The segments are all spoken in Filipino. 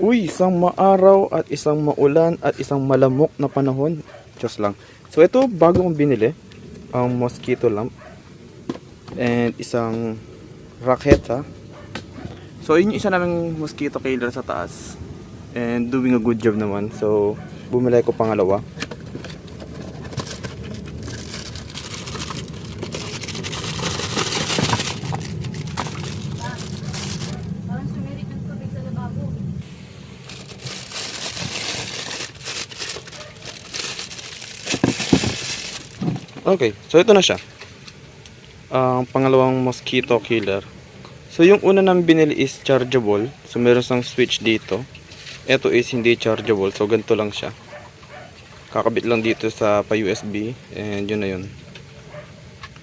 Uy, isang maaraw at isang maulan at isang malamok na panahon. Diyos lang. So ito, bago kong binili, ang mosquito lamp. And isang raketa. So yun yung isa naming mosquito killer sa taas. And doing a good job naman. So, bumili ko pangalawa. Parang sumirit ng tubig sa lababo. Okay, so ito na siya. Ang pangalawang mosquito killer. So yung una namin binili is chargeable. So meron sang switch dito. Ito is hindi chargeable. So ganito lang siya. Kakabit lang dito sa pa USB and yun na yun.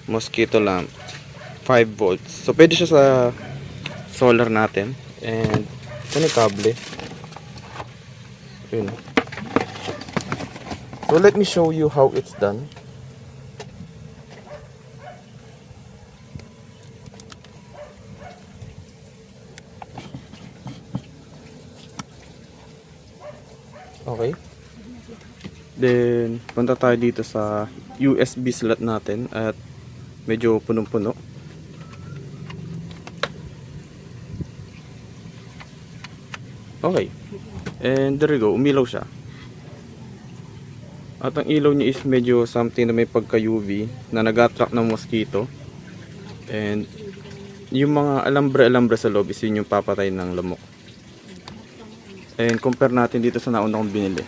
Mosquito lamp. 5 volts. So pwede siya sa solar natin. And ito yung kable. Yun. So let me show you how it's done. Okay. Then, punta tayo dito sa USB slot natin at medyo punong-puno. Okay. And there you go, umilaw siya. At ang ilaw niya is medyo something na may pagka-UV na nag-attract ng mosquito. And yung mga alambre-alambre sa loob is yun yung papatay ng lamok. And compare natin dito sa nauna kong binili.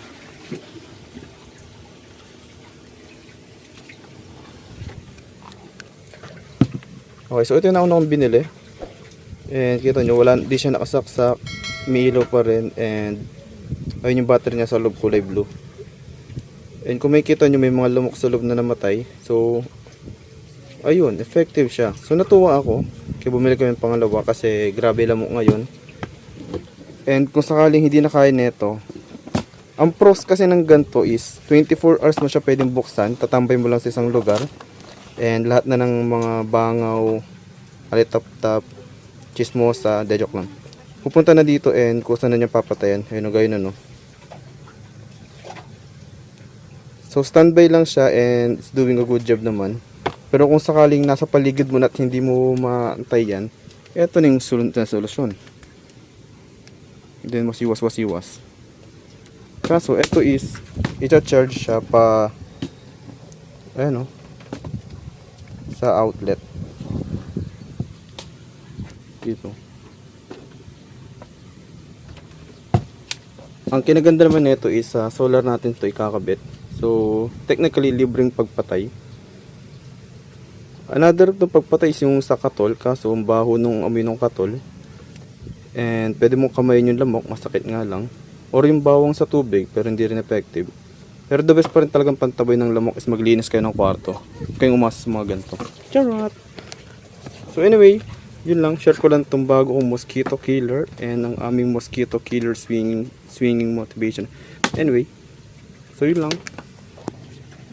Okay, so ito yung nauna kong binili. And kita nyo, wala, di siya nakasaksak. May ilaw pa rin. And ayun yung battery niya sa loob kulay blue. And kung makikita nyo, may mga lumok sa loob na namatay. So, ayun, effective siya. So, natuwa ako. Kaya bumili kami ng pangalawa kasi grabe lamok ngayon. And kung sakaling hindi na kaya nito, ang pros kasi ng ganito is 24 hours mo siya pwedeng buksan, tatambay mo lang sa isang lugar. And lahat na ng mga bangaw, alitap-tap, chismosa, de joke lang. Pupunta na dito and kusa na niya papatayan. Ayun o, gayon na no. So standby lang siya and it's doing a good job naman. Pero kung sakaling nasa paligid mo na at hindi mo maantay yan, eto na yung sul- na solusyon. Then masiwas-wasiwas. Kaso ito is i-charge siya pa ayan o sa outlet. Dito. Ang kinaganda naman nito is sa solar natin to ikakabit. So, technically libreng pagpatay. Another to pagpatay is yung sa katol, kaso ang baho nung amoy ng katol. And pwede mong kamayin yung lamok, masakit nga lang. Or yung bawang sa tubig, pero hindi rin effective. Pero the best pa rin talagang pantabay ng lamok is maglinis kayo ng kwarto. Kayong umasa sa mga ganito. Charot! So anyway, yun lang. Share ko lang itong bago mosquito killer and ang aming mosquito killer swinging, swinging motivation. Anyway, so yun lang.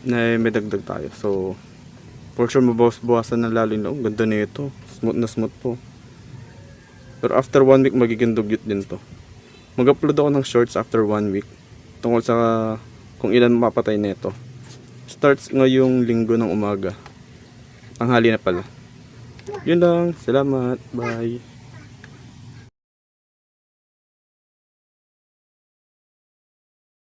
Na may dagdag tayo. So, for sure mabawas-bawasan na lalo yung. Ganda na ito. Smooth na smooth po. Pero after one week, magiging dugyot din to. Mag-upload ako ng shorts after one week. Tungkol sa kung ilan mapatay nito. Starts ngayong linggo ng umaga. Tanghali na pala. Yun lang. Salamat. Bye.